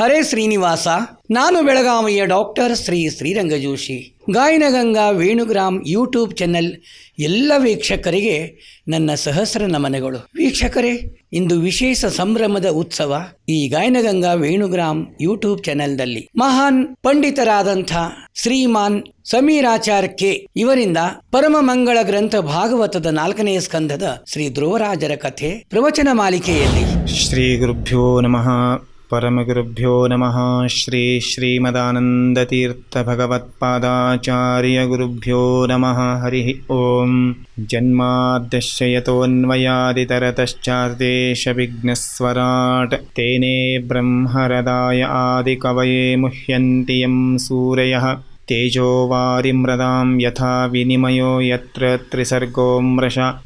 ಹರೇ ಶ್ರೀನಿವಾಸ. ನಾನು ಬೆಳಗಾವಿಯ doctor Shri Shriranga Joshi Gayanaganga Venugram YouTube channel ಎಲ್ಲ ವೀಕ್ಷಕರಿಗೆ ನನ್ನ ಸಹಸ್ರ ನಮನಗಳು. ವೀಕ್ಷಕರೇ, ಇಂದು ವಿಶೇಷ ಸಂಭ್ರಮದ ಉತ್ಸವ ಈ ಗಾಯನಗಂಗಾ ವೇಣುಗ್ರಾಮ್ ಯೂಟ್ಯೂಬ್ ಚಾನೆಲ್ನಲ್ಲಿ. ಮಹಾನ್ ಪಂಡಿತರಾದಂಥ ಶ್ರೀಮಾನ್ ಸಮೀರಾಚಾರ್ ಕೆ. ಇವರಿಂದ ಪರಮ ಮಂಗಳ ಗ್ರಂಥ ಭಾಗವತದ ನಾಲ್ಕನೆಯ ಸ್ಕಂಧದ ಶ್ರೀ ಧ್ರುವರಾಜರ ಕಥೆ ಪ್ರವಚನ ಮಾಲಿಕೆಯಲ್ಲಿ. ಶ್ರೀ ಗುರುಭ್ಯೋ ನಮಃ. परमगुरुभ्यो नमः। श्री श्रीमदानन्दतीर्थभगवत्पादाचार्यगुरुभ्यो नमः। हरिः ॐ जन्माद्यशयतोऽन्वयादितरतश्चार्देशविघ्नस्वराट् तेने ब्रह्मरदाय आदिकवये मुह्यन्ति यं सूरयः। तेजो वारिम्रदां यथा विनिमयो यत्र त्रिसर्गो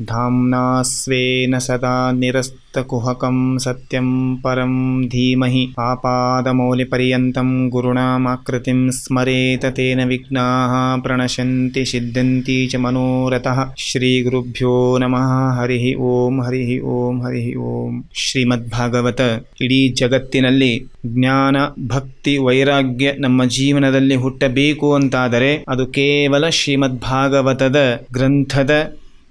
धाम्ना स्वेन सदा निरस्त निरस्तकुहकं सत्यं परं धीमहि आपादमौलिपर्यन्तं गुरुणामाकृतिं स्मरेत तेन विघ्नाः प्रणश्यन्ति सिद्ध्यन्ति च मनोरथः ಶ್ರೀಗುರುಭ್ಯೋ ನಮಃ ಹರಿ ಓಂ ಹರಿ ಓಂ ಹರಿ ಓಂ ಶ್ರೀಮದ್ಭಾಗವತ ಇಡೀ ಜಗತ್ತಿನಲ್ಲಿ ಜ್ಞಾನ ಭಕ್ತಿ ವೈರಾಗ್ಯ ನಮ್ಮ ಜೀವನದಲ್ಲಿ ಹುಟ್ಟಬೇಕು ಅಂತಾದರೆ ಅದು ಕೇವಲ ಶ್ರೀಮದ್ಭಾಗವತದ ಗ್ರಂಥದ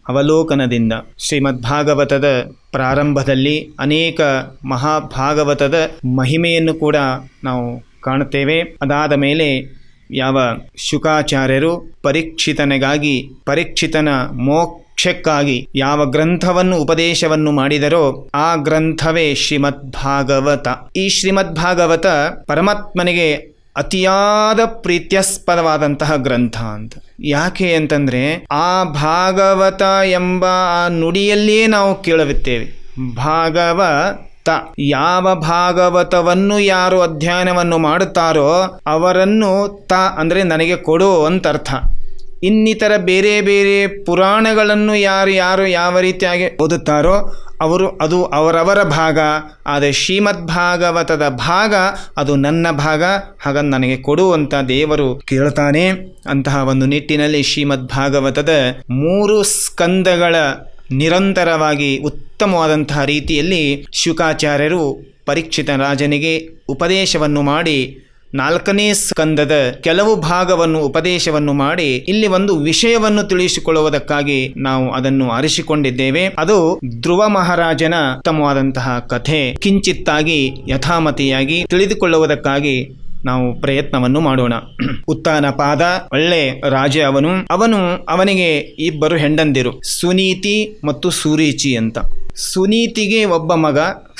ಅವಲೋಕನದಿಂದ. ಶ್ರೀಮದ್ಭಾಗವತದ ಪ್ರಾರಂಭದಲ್ಲಿ ಅನೇಕ ಮಹಾಭಾಗವತದ ಮಹಿಮೆಯನ್ನು ಕೂಡ ನಾವು ಕಾಣುತ್ತೇವೆ. ಅದಾದ ಮೇಲೆ ಯಾವ ಶುಕಾಚಾರ್ಯರು ಪರೀಕ್ಷಿತನಿಗಾಗಿ, ಪರೀಕ್ಷಿತನ ಮೋಕ್ಷಕ್ಕಾಗಿ ಯಾವ ಗ್ರಂಥವನ್ನು, ಉಪದೇಶವನ್ನು ಮಾಡಿದರೋ ಆ ಗ್ರಂಥವೇ ಶ್ರೀಮದ್ಭಾಗವತ. ಈ ಶ್ರೀಮದ್ಭಾಗವತ ಪರಮಾತ್ಮನಿಗೆ ಅತಿಯಾದ ಪ್ರೀತ್ಯಾಸ್ಪದವಾದಂತಹ ಗ್ರಂಥ ಅಂತ. ಯಾಕೆ ಅಂತಂದ್ರೆ ಆ ಭಾಗವತ ಎಂಬ ಆ ನುಡಿಯಲ್ಲಿಯೇ ನಾವು ಕೇಳುತ್ತೇವೆ ಭಾಗವತ ಯಾವ ಭಾಗವತವನ್ನು ಯಾರು ಅಧ್ಯಯನವನ್ನು ಮಾಡುತ್ತಾರೋ ಅವರನ್ನು ತ ಅಂದರೆ ನನಗೆ ಕೊಡು ಅಂತ ಅರ್ಥ ಇನ್ನಿತರ ಬೇರೆ ಬೇರೆ ಪುರಾಣಗಳನ್ನು ಯಾರು ಯಾರು ಯಾವ ರೀತಿಯಾಗಿ ಓದುತ್ತಾರೋ ಅವರು ಅದು ಅವರವರ ಭಾಗ. ಆದರೆ ಶ್ರೀಮದ್ ಭಾಗವತದ ಭಾಗ ಅದು ನನ್ನ ಭಾಗ. ಹಾಗಂದು ನನಗೆ ಕೊಡುವಂಥ ದೇವರು ಕೇಳ್ತಾನೆ. ಅಂತಹ ಒಂದು ನಿಟ್ಟಿನಲ್ಲಿ ಶ್ರೀಮದ್ ಭಾಗವತದ ಮೂರು ಸ್ಕಂದಗಳ ನಿರಂತರವಾಗಿ ಉತ್ತಮವಾದಂತಹ ರೀತಿಯಲ್ಲಿ ಶುಕಾಚಾರ್ಯರು ಪರೀಕ್ಷಿತ ರಾಜನಿಗೆ ಉಪದೇಶವನ್ನು ಮಾಡಿ ನಾಲ್ಕನೇ ಸ್ಕಂದದ ಕೆಲವು ಭಾಗವನ್ನು ಉಪದೇಶವನ್ನು ಮಾಡಿ ಇಲ್ಲಿ ಒಂದು ವಿಷಯವನ್ನು ತಿಳಿಸಿಕೊಳ್ಳುವುದಕ್ಕಾಗಿ ನಾವು ಅದನ್ನು ಆರಿಸಿಕೊಂಡಿದ್ದೇವೆ. ಅದು ಧ್ರುವ ಮಹಾರಾಜನ ಉತ್ತಮವಾದಂತಹ ಕಥೆ. ಕಿಂಚಿತ್ತಾಗಿ ಯಥಾಮತಿಯಾಗಿ ತಿಳಿದುಕೊಳ್ಳುವುದಕ್ಕಾಗಿ ನಾವು ಪ್ರಯತ್ನವನ್ನು ಮಾಡೋಣ. ಉತ್ತಾನ ಪಾದ, ಒಳ್ಳೆ ರಾಜ ಅವನು. ಅವನು ಅವನಿಗೆ ಇಬ್ಬರು ಹೆಂಡಂದಿರು, ಸುನೀತಿ ಮತ್ತು ಸೂರೀಚಿ ಅಂತ. ಸುನೀತಿಗೆ ಒಬ್ಬ ಮಗ,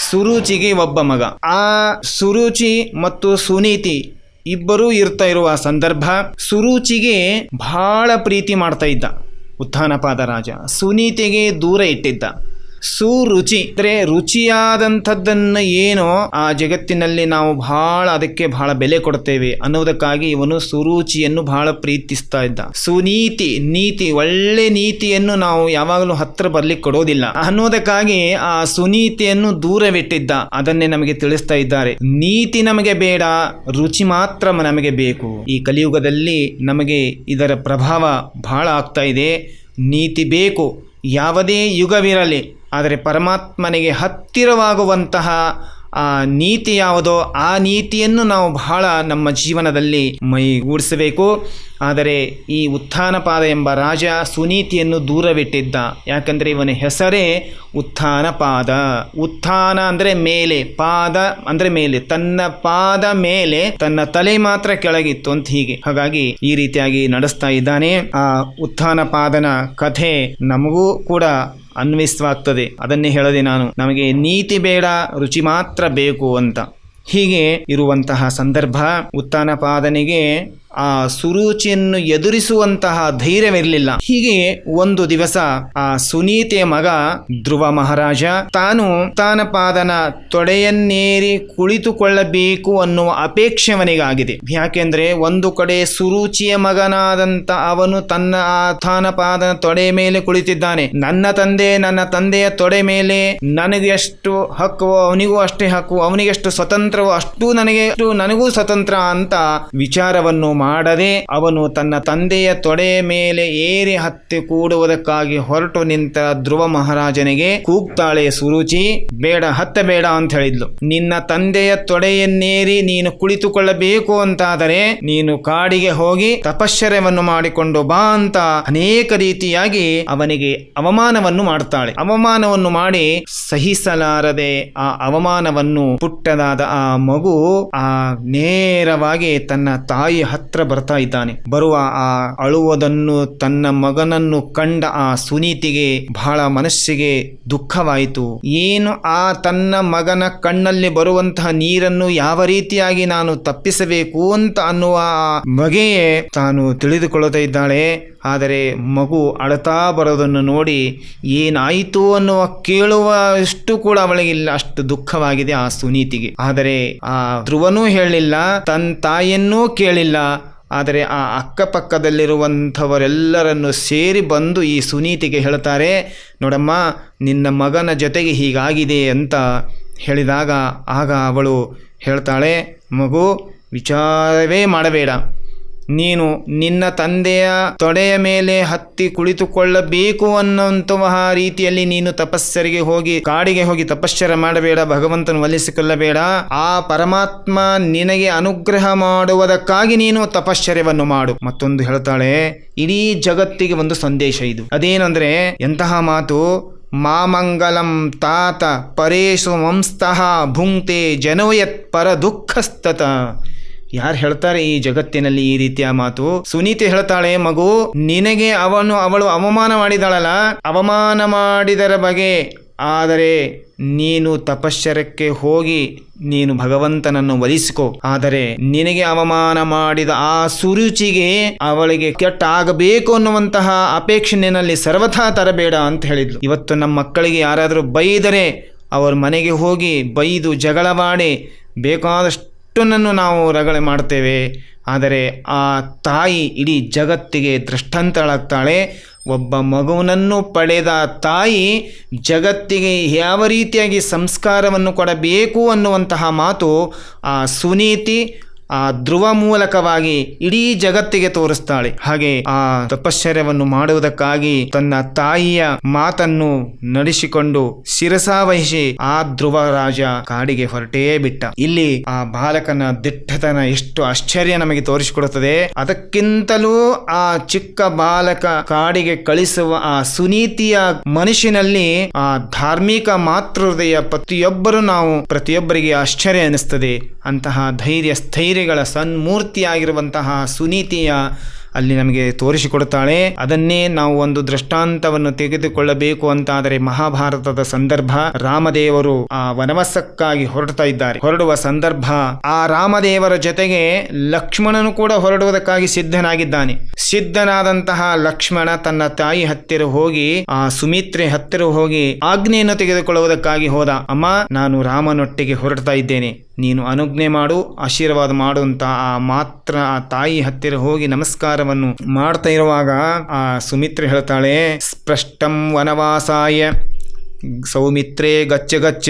ಸುರುಚಿಗೆ ಒಬ್ಬ ಮಗ. ಆ ಸುರುಚಿ ಮತ್ತು ಸುನೀತಿ ಇಬ್ಬರೂ ಇರ್ತಾ ಇರುವ ಸಂದರ್ಭ ಸುರುಚಿಗೆ ಬಹಳ ಪ್ರೀತಿ ಮಾಡ್ತಾ ಇದ್ದ. ಉತ್ಥಾನಪಾದ ರಾಜ. ಸುನೀತಿಗೆ ದೂರ ಇಟ್ಟಿದ್ದ. ಸುರುಚಿ. ಅಂದರೆ ರುಚಿಯಾದಂಥದ್ದನ್ನು ಏನೋ ಆ ಜಗತ್ತಿನಲ್ಲಿ ನಾವು ಬಹಳ ಅದಕ್ಕೆ ಬಹಳ ಬೆಲೆ ಕೊಡ್ತೇವೆ ಅನ್ನೋದಕ್ಕಾಗಿ ಇವನು ಸುರುಚಿಯನ್ನು ಬಹಳ ಪ್ರೀತಿಸ್ತಾ ಇದ್ದ. ಸುನೀತಿ, ನೀತಿ, ಒಳ್ಳೆ ನೀತಿಯನ್ನು ನಾವು ಯಾವಾಗಲೂ ಹತ್ರ ಬರ್ಲಿಕ್ಕೆ ಕೊಡೋದಿಲ್ಲ. ಅನ್ನೋದಕ್ಕಾಗಿ ಆ ಸುನೀತಿಯನ್ನು ದೂರವಿಟ್ಟಿದ್ದ. ಅದನ್ನೇ ನಮಗೆ ತಿಳಿಸ್ತಾ ಇದ್ದಾರೆ. ನೀತಿ ನಮಗೆ ಬೇಡ, ರುಚಿ ಮಾತ್ರ ನಮಗೆ ಬೇಕು. ಈ ಕಲಿಯುಗದಲ್ಲಿ ನಮಗೆ ಇದರ ಪ್ರಭಾವ ಬಹಳ ಆಗ್ತಾ ಇದೆ. ನೀತಿ ಬೇಕು. ಯಾವುದೇ ಯುಗವಿರಲಿ. ಆದರೆ ಪರಮಾತ್ಮನಿಗೆ ಹತ್ತಿರವಾಗುವಂತಹ ಆ ನೀತಿ ಯಾವುದೋ ಆ ನೀತಿಯನ್ನು ನಾವು ಬಹಳ ನಮ್ಮ ಜೀವನದಲ್ಲಿ ಮೈಗೂಡಿಸಬೇಕು. ಆದರೆ ಈ ಉತ್ಥಾನಪಾದ ಎಂಬ ರಾಜ ಸುನೀತಿಯನ್ನು ದೂರವಿಟ್ಟಿದ್ದ. ಯಾಕಂದರೆ ಇವನ ಹೆಸರೇ ಉತ್ಥಾನಪಾದ ಉತ್ಥಾನ ಅಂದರೆ ಮೇಲೆ, ಪಾದ ಅಂದರೆ ಮೇಲೆ, ತನ್ನ ಪಾದ ಮೇಲೆ ತನ್ನ ತಲೆ ಮಾತ್ರ ಕೆಳಗಿತ್ತು ಅಂತ ಹೀಗೆ. ಹಾಗಾಗಿ ಈ ರೀತಿಯಾಗಿ ನಡೆಸ್ತಾ ಇದ್ದಾನೆ. ಆ ಉತ್ಥಾನಪಾದನ ಕಥೆ ನಮಗೂ ಕೂಡ ಅನ್ವಯಿಸವಾಗ್ತದೆ. ಅದನ್ನೇ ಹೇಳದೆ ನಾನು, ನಮಗೆ ನೀತಿ ಬೇಡ, ರುಚಿ ಮಾತ್ರ ಬೇಕು ಅಂತ. ಹೀಗೆ ಇರುವಂತಹ ಸಂದರ್ಭ ಉತ್ತಾನಪಾದನಿಗೆ ಆ ಸುರುಚಿಯನ್ನು ಎದುರಿಸುವಂತಹ ಧೈರ್ಯವಿರಲಿಲ್ಲ. ಹೀಗೆ ಒಂದು ದಿವಸ ಆ ಸುನೀತೆಯ ಮಗ ಧ್ರುವ ಮಹಾರಾಜ ತಾನು ಉತ್ತಾನಪಾದನ ತೊಡೆಯನ್ನೇರಿ ಕುಳಿತುಕೊಳ್ಳಬೇಕು ಅನ್ನುವ ಅಪೇಕ್ಷೆ ಅವನಿಗಾಗಿದೆ. ಯಾಕೆಂದ್ರೆ ಒಂದು ಕಡೆ ಸುರುಚಿಯ ಮಗನಾದಂತ ಅವನು ತನ್ನ ಆ ಉತ್ಥಾನಪಾದನ ತೊಡೆ ಮೇಲೆ ಕುಳಿತಿದ್ದಾನೆ. ನನ್ನ ತಂದೆ, ನನ್ನ ತಂದೆಯ ತೊಡೆ ಮೇಲೆ ನನಗೆ ಎಷ್ಟು ಹಕ್ಕುವೋ ಅವನಿಗೂ ಅಷ್ಟೇ ಹಕ್ಕು ಅವನಿಗೆಷ್ಟು ಸ್ವತಂತ್ರವೋ ಅಷ್ಟು ನನಗೆ ನನಗೂ ಸ್ವತಂತ್ರ ಅಂತ ವಿಚಾರವನ್ನು ಮಾಡದೆ ಅವನು ತನ್ನ ತಂದೆಯ ತೊಡೆಯ ಮೇಲೆ ಏರಿ ಹತ್ತಿ ಕೂಡುವುದಕ್ಕಾಗಿ ಹೊರಟು ನಿಂತ ಧ್ರುವ ಮಹಾರಾಜನಿಗೆ, ಕೂಗ್ತಾಳೆ ಸುರುಚಿ, ಬೇಡ ಹತ್ತ ಬೇಡ ಅಂತ ಹೇಳಿದ್ಲು. ನಿನ್ನ ತಂದೆಯ ತೊಡೆಯನ್ನೇರಿ ನೀನು ಕುಳಿತುಕೊಳ್ಳಬೇಕು ಅಂತಾದರೆ ನೀನು ಕಾಡಿಗೆ ಹೋಗಿ ತಪಶ್ಚರ್ಯವನ್ನು ಮಾಡಿಕೊಂಡು ಬಾ ಅಂತ ಅನೇಕ ರೀತಿಯಾಗಿ ಅವನಿಗೆ ಅವಮಾನವನ್ನು ಮಾಡ್ತಾಳೆ. ಅವಮಾನವನ್ನು ಮಾಡಿ ಸಹಿಸಲಾರದೆ ಆ ಅವಮಾನವನ್ನು ಪುಟ್ಟದಾದ ಆ ಮಗು ಆ ನೇರವಾಗಿ ತನ್ನ ತಾಯಿ ಹತ್ರ ಬರ್ತಾ ಇದ್ದಾನೆ. ಬರುವ ಆ ಅಳುವುದನ್ನು ತನ್ನ ಮಗನನ್ನು ಕಂಡ ಆ ಸುನೀತಿಗೆ ಬಹಳ ಮನಸ್ಸಿಗೆ ದುಃಖವಾಯಿತು. ಏನು ಆ ತನ್ನ ಮಗನ ಕಣ್ಣಲ್ಲಿ ಬರುವಂತಹ ನೀರನ್ನು ಯಾವ ರೀತಿಯಾಗಿ ನಾನು ತಪ್ಪಿಸಬೇಕು ಅಂತ ಅನ್ನುವ ಬಗೆಯೇ ತಾನು ತಿಳಿದುಕೊಳ್ಳುತ್ತಾ ಇದ್ದಾಳೆ. ಆದರೆ ಮಗು ಅಳತಾ ಬರೋದನ್ನು ನೋಡಿ ಏನಾಯಿತು ಅನ್ನುವ ಕೇಳುವ ಇಷ್ಟು ಕೂಡ ಅವಳಿಗಿಲ್ಲ ಅಷ್ಟು ದುಃಖವಾಗಿದೆ ಆ ಸುನೀತಿಗೆ. ಆದರೆ ಆ ಧ್ರುವನೂ ಹೇಳಿಲ್ಲ, ತನ್ನ ತಾಯಿಯನ್ನೂ ಕೇಳಿಲ್ಲ. ಆದರೆ ಆ ಅಕ್ಕಪಕ್ಕದಲ್ಲಿರುವಂಥವರೆಲ್ಲರನ್ನು ಸೇರಿ ಬಂದು ಈ ಸುನೀತಿಗೆ ಹೇಳ್ತಾರೆ, ನೋಡಮ್ಮ, ನಿನ್ನ ಮಗನ ಜೊತೆಗೆ ಹೀಗಾಗಿದೆ ಅಂತ ಹೇಳಿದಾಗ ಆಗ ಅವಳು ಹೇಳ್ತಾಳೆ, ಮಗು, ವಿಚಾರವೇ ಮಾಡಬೇಡ. ನೀನು ನಿನ್ನ ತಂದೆಯ ತೊಡೆಯ ಮೇಲೆ ಹತ್ತಿ ಕುಳಿತುಕೊಳ್ಳಬೇಕು ಅನ್ನುವಂತಹ ರೀತಿಯಲ್ಲಿ ನೀನು ತಪಸ್ಸರಿಗೆ ಹೋಗಿ, ಕಾಡಿಗೆ ಹೋಗಿ ತಪಶ್ಚರ ಮಾಡಬೇಡ, ಭಗವಂತನು ಒಲಿಸಿಕೊಳ್ಳಬೇಡ ಆ ಪರಮಾತ್ಮ ನಿನಗೆ ಅನುಗ್ರಹ ಮಾಡುವುದಕ್ಕಾಗಿ ನೀನು ತಪಶ್ಚರ್ಯವನ್ನು ಮಾಡು. ಮತ್ತೊಂದು ಹೇಳ್ತಾಳೆ, ಇಡೀ ಜಗತ್ತಿಗೆ ಒಂದು ಸಂದೇಶ ಇದು. ಅದೇನಂದ್ರೆ, ಎಂತಹ ಮಾತು? ಮಾಮಂಗಲಂ ತಾತ ಪರೇಶು ವಂಸ್ತಃ ಭುಂಕ್ತೆ ಜನೋಯತ್ ಪರ ದುಃಖಸ್ತತ. ಯಾರು ಹೇಳ್ತಾರೆ ಈ ಜಗತ್ತಿನಲ್ಲಿ ಈ ರೀತಿಯ ಮಾತು? ಸುನೀತಿ ಹೇಳ್ತಾಳೆ, ಮಗು, ನಿನಗೆ ಅವನು, ಅವಳು ಅವಮಾನ ಮಾಡಿದಾಳಲ್ಲ? ಅವಮಾನ ಮಾಡಿದರ ಬಗೆ. ಆದರೆ ನೀನು ತಪಶ್ಚರಕ್ಕೆ ಹೋಗಿ ನೀನು ಭಗವಂತನನ್ನು ಒಲಿಸಿಕೋ ಆದರೆ ನಿನಗೆ ಅವಮಾನ ಮಾಡಿದ ಆ ಸುರುಚಿಗೆ ಅವಳಿಗೆ ಕೆಟ್ಟ ಆಗಬೇಕು ಅನ್ನುವಂತಹ ಅಪೇಕ್ಷೆ ನಿನ್ನಲ್ಲಿ ಸರ್ವಥಾ ತರಬೇಡ ಅಂತ ಹೇಳಿದ್ಲು. ಇವತ್ತು ನಮ್ಮ ಮಕ್ಕಳಿಗೆ ಯಾರಾದರೂ ಬೈದರೆ, ಅವ್ರ ಮನೆಗೆ ಹೋಗಿ ಬೈದು ಜಗಳವಾಡಿ ಬೇಕಾದಷ್ಟು ಅಷ್ಟನ್ನು ನಾವು ರಗಳೆ ಮಾಡ್ತೇವೆ ಆದರೆ ಆ ತಾಯಿ ಇಡೀ ಜಗತ್ತಿಗೆ ದೃಷ್ಟಾಂತಳಾಗ್ತಾಳೆ. ಒಬ್ಬ ಮಗುವನನ್ನು ಪಡೆದ ತಾಯಿ ಜಗತ್ತಿಗೆ ಯಾವ ರೀತಿಯಾಗಿ ಸಂಸ್ಕಾರವನ್ನು ಕೊಡಬೇಕು ಅನ್ನುವಂತಹ ಮಾತು ಆ ಸುನೀತಿ ಆ ಧ್ರುವ ಮೂಲಕವಾಗಿ ಇಡೀ ಜಗತ್ತಿಗೆ ತೋರಿಸ್ತಾಳೆ. ಹಾಗೆ ಆ ತಪಶ್ಚರ್ಯವನ್ನು ಮಾಡುವುದಕ್ಕಾಗಿ ತನ್ನ ತಾಯಿಯ ಮಾತನ್ನು ನಡೆಸಿಕೊಂಡು ಶಿರಸಾವಹಿಸಿ ಆ ಧ್ರುವ ರಾಜ ಕಾಡಿಗೆ ಹೊರಟೇ ಬಿಟ್ಟ. ಇಲ್ಲಿ ಆ ಬಾಲಕನ ದಿಟ್ಟತನ ಎಷ್ಟು ಆಶ್ಚರ್ಯ ನಮಗೆ ತೋರಿಸಿಕೊಡುತ್ತದೆ. ಅದಕ್ಕಿಂತಲೂ ಆ ಚಿಕ್ಕ ಬಾಲಕ ಕಾಡಿಗೆ ಕಳಿಸುವ ಆ ಸುನೀತಿಯ ಮನುಷ್ಯನಲ್ಲಿ ಆ ಧಾರ್ಮಿಕ ಮಾತೃಹೃದಯ ಪ್ರತಿಯೊಬ್ಬರು ನಾವು ಪ್ರತಿಯೊಬ್ಬರಿಗೆ ಆಶ್ಚರ್ಯ ಅನಿಸ್ತದೆ ಅಂತಹ ಧೈರ್ಯ ಸ್ಥೈರ್ಯಗಳ ಸನ್ಮೂರ್ತಿಯಾಗಿರುವಂತಹ ಸುನೀತಿಯ ಅಲ್ಲಿ ನಮಗೆ ತೋರಿಸಿಕೊಡುತ್ತಾಳೆ. ಅದನ್ನೇ ನಾವು ಒಂದು ದೃಷ್ಟಾಂತವನ್ನು ತೆಗೆದುಕೊಳ್ಳಬೇಕು ಅಂತಾದರೆ ಮಹಾಭಾರತದ ಸಂದರ್ಭ ರಾಮದೇವರು ಆ ವನವಾಸಕ್ಕಾಗಿ ಹೊರಡ್ತಾ ಇದ್ದಾರೆ. ಹೊರಡುವ ಸಂದರ್ಭ ಆ ರಾಮದೇವರ ಜೊತೆಗೆ ಲಕ್ಷ್ಮಣನು ಕೂಡ ಹೊರಡುವುದಕ್ಕಾಗಿ ಸಿದ್ಧನಾಗಿದ್ದಾನೆ. ಸಿದ್ಧನಾದಂತಹ ಲಕ್ಷ್ಮಣ ತನ್ನ ತಾಯಿ ಹತ್ತಿರ ಹೋಗಿ, ಆ ಸುಮಿತ್ರೆ ಹತ್ತಿರ ಹೋಗಿ ಆಜ್ಞೆಯನ್ನು ತೆಗೆದುಕೊಳ್ಳುವುದಕ್ಕಾಗಿ ಹೋದ. ಅಮ್ಮ, ನಾನು ರಾಮನೊಟ್ಟಿಗೆ ಹೊರಡ್ತಾ ಇದ್ದೇನೆ. ನೀನು ಅನುಜ್ಞೆ ಮಾಡು, ಆಶೀರ್ವಾದ ಮಾಡು ಅಂತ ಆ ಮಾತ್ರ ಆ ತಾಯಿ ಹತ್ತಿರ ಹೋಗಿ ನಮಸ್ಕಾರವನ್ನು ಮಾಡ್ತಾ ಇರುವಾಗ ಆ ಸುಮಿತ್ರೆ ಹೇಳ್ತಾಳೆ ಸ್ಪಷ್ಟಂ ವನವಾಸಾಯ ಸೌಮಿತ್ರೇ ಗಚ್ಚ ಗಚ್ಚ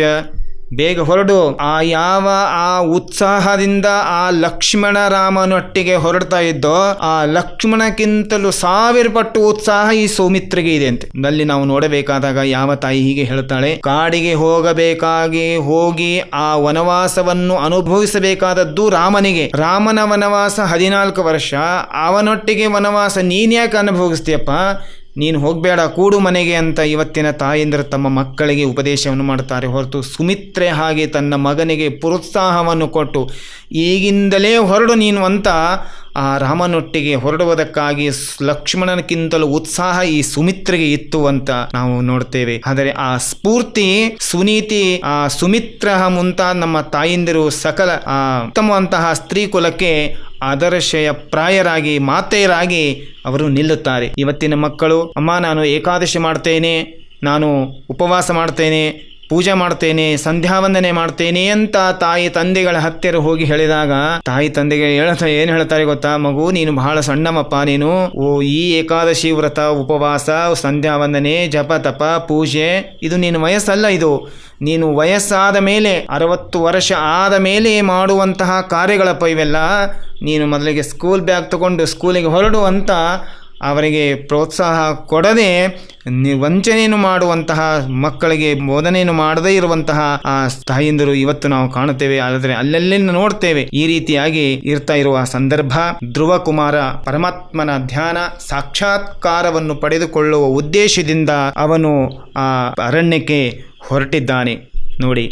ಬೇಗ ಹೊರಡು. ಆ ಯಾವ ಆ ಉತ್ಸಾಹದಿಂದ ಆ ಲಕ್ಷ್ಮಣ ರಾಮನೊಟ್ಟಿಗೆ ಹೊರಡ್ತಾ ಇದ್ದೋ, ಆ ಲಕ್ಷ್ಮಣಕ್ಕಿಂತಲೂ ಸಾವಿರ ಪಟ್ಟು ಉತ್ಸಾಹ ಈ ಸೌಮಿತ್ರಿಗೆ ಇದೆ ಅಂತೆ. ಅಲ್ಲಿ ನಾವು ನೋಡಬೇಕಾದಾಗ ಯಾವ ತಾಯಿ ಹೀಗೆ ಹೇಳ್ತಾಳೆ ಕಾಡಿಗೆ ಹೋಗಬೇಕಾಗಿ ಹೋಗಿ ಆ ವನವಾಸವನ್ನು ಅನುಭವಿಸಬೇಕಾದದ್ದು ರಾಮನಿಗೆ. ರಾಮನ ವನವಾಸ ಹದಿನಾಲ್ಕು ವರ್ಷ, ಅವನೊಟ್ಟಿಗೆ ವನವಾಸ ನೀನ್ಯಾಕೆ ಅನುಭವಿಸ್ತೀಯಪ್ಪ? ನೀನು ಹೋಗಬೇಡ, ಕೂಡು ಮನೆಗೆ ಅಂತ ಇವತ್ತಿನ ತಾಯಂದಿರು ತಮ್ಮ ಮಕ್ಕಳಿಗೆ ಉಪದೇಶವನ್ನು ಮಾಡ್ತಾರೆ ಹೊರತು ಸುಮಿತ್ರೆ ಹಾಗೆ ತನ್ನ ಮಗನಿಗೆ ಪ್ರೋತ್ಸಾಹವನ್ನು ಕೊಟ್ಟು, ಈಗಿಂದಲೇ ಹೊರಡು ನೀನು ಅಂತ ಆ ರಾಮನೊಟ್ಟಿಗೆ ಹೊರಡುವುದಕ್ಕಾಗಿ ಲಕ್ಷ್ಮಣನಕ್ಕಿಂತಲೂ ಉತ್ಸಾಹ ಈ ಸುಮಿತ್ರಿಗೆ ಇತ್ತು ಅಂತ ನಾವು ನೋಡ್ತೇವೆ. ಆದರೆ ಆ ಸ್ಫೂರ್ತಿ, ಸುನೀತಿ, ಆ ಸುಮಿತ್ರ ಮುಂತಾದ ನಮ್ಮ ತಾಯಿಂದಿರು ಸಕಲ, ಆ ಉತ್ತಮವಂತಹ ಸ್ತ್ರೀ ಕುಲಕ್ಕೆ ಆದರ್ಶಯ ಪ್ರಾಯರಾಗಿ, ಮಾತೆಯರಾಗಿ ಅವರು ನಿಲ್ಲುತ್ತಾರೆ. ಇವತ್ತಿನ ಮಕ್ಕಳು, ಅಮ್ಮ, ನಾನು ಏಕಾದಶಿ ಮಾಡ್ತೇನೆ, ನಾನು ಉಪವಾಸ ಮಾಡ್ತೇನೆ ಪೂಜೆ ಮಾಡ್ತೇನೆ ಸಂಧ್ಯಾವಂದನೆ ಮಾಡ್ತೇನೆ ಅಂತ ತಾಯಿ ತಂದೆಗಳ ಹತ್ತಿರ ಹೋಗಿ ಹೇಳಿದಾಗ, ತಾಯಿ ತಂದೆಗೆ ಹೇಳ್ತಾ ಏನ್ ಹೇಳ್ತಾರೆ ಗೊತ್ತಾ? ಮಗು, ನೀನು ಬಹಳ ಸಣ್ಣವಪ್ಪ ನೀನು. ಓ, ಈ ಏಕಾದಶಿ ವ್ರತ, ಉಪವಾಸ ಸಂಧ್ಯಾವಂದನೆ ಜಪ ತಪ, ಪೂಜೆ, ಇದು ನೀನು ವಯಸ್ಸಲ್ಲ ಇದು. ನೀನು ವಯಸ್ಸಾದ ಮೇಲೆ, ಅರವತ್ತು ವರ್ಷ ಆದ ಮೇಲೆ ಮಾಡುವಂತಹ ಕಾರ್ಯಗಳಪ್ಪ ಇವೆಲ್ಲ. ನೀನು ಮೊದಲಿಗೆ ಸ್ಕೂಲ್ ಬ್ಯಾಗ್ ತಗೊಂಡು ಸ್ಕೂಲಿಗೆ ಹೊರಡು ಅಂತ ಅವರಿಗೆ ಪ್ರೋತ್ಸಾಹ ಕೊಡದೆ ವಂಚನೆಯನ್ನು ಮಾಡುವಂತಹ, ಮಕ್ಕಳಿಗೆ ಬೋಧನೆಯನ್ನು ಮಾಡದೇ ಇರುವಂತಹ ಆ ತಾಯಿಂದರು ಇವತ್ತು ನಾವು ಕಾಣುತ್ತೇವೆ. ಆದರೆ ಅಲ್ಲೆಲ್ಲಿ ನೋಡ್ತೇವೆ ಈ ರೀತಿಯಾಗಿ ಇರ್ತಾ ಇರುವ ಸಂದರ್ಭ. ಧ್ರುವ ಕುಮಾರ ಪರಮಾತ್ಮನ ಧ್ಯಾನ ಸಾಕ್ಷಾತ್ಕಾರವನ್ನು ಪಡೆದುಕೊಳ್ಳುವ ಉದ್ದೇಶದಿಂದ ಅವನು ಆ ಅರಣ್ಯಕ್ಕೆ ಹೊರಟಿದ್ದಾನೆ. ನೋಡಿ,